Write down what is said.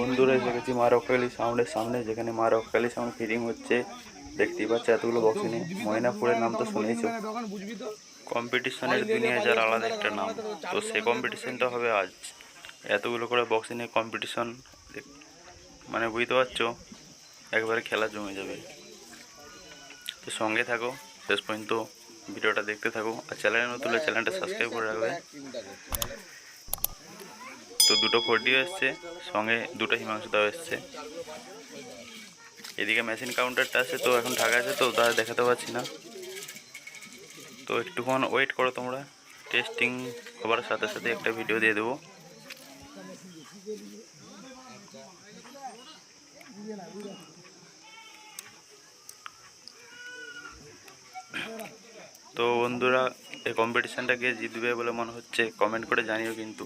বন্ধুরা এসে গেছি মা সাউন্ডের সামনে যেখানে মা রক্ষালী সাউন্ড ফিটিং হচ্ছে দেখতেই পাচ্ছ এতগুলো বক্স নিয়ে ময়নাপুরের নাম তো শুনেইছো। কম্পিটিশনের দুনিয়া যার আলাদা একটা নাম। তো সেই কম্পিটিশনটা হবে আজ। এতগুলো করে বক্স নিয়ে কম্পিটিশন মানে বুঝতে পারছ? একবারে খেলা জমে যাবে। তো সঙ্গে থাকো শেষ পর্যন্ত ভিডিওটা দেখতে থাকো আর চ্যানেলে নতুন চ্যানেলটা সাবস্ক্রাইব করে রাখবে। তো দুটো ফোরডিও এসছে, সঙ্গে দুটো হিমাংশুদাও এসছে। এদিকে মেশিন কাউন্টারটা আছে তো, এখন ঢাকা আছে তো তারা দেখাতে পারছি না। তো একটুক্ষণ ওয়েট করো তোমরা টেস্টিং হবার সাথে সাথে একটা ভিডিও দিয়ে দেবো। তো বন্ধুরা, এই কম্পিটিশানটাকে জিতবে বলে মনে হচ্ছে কমেন্ট করে জানিও কিন্তু।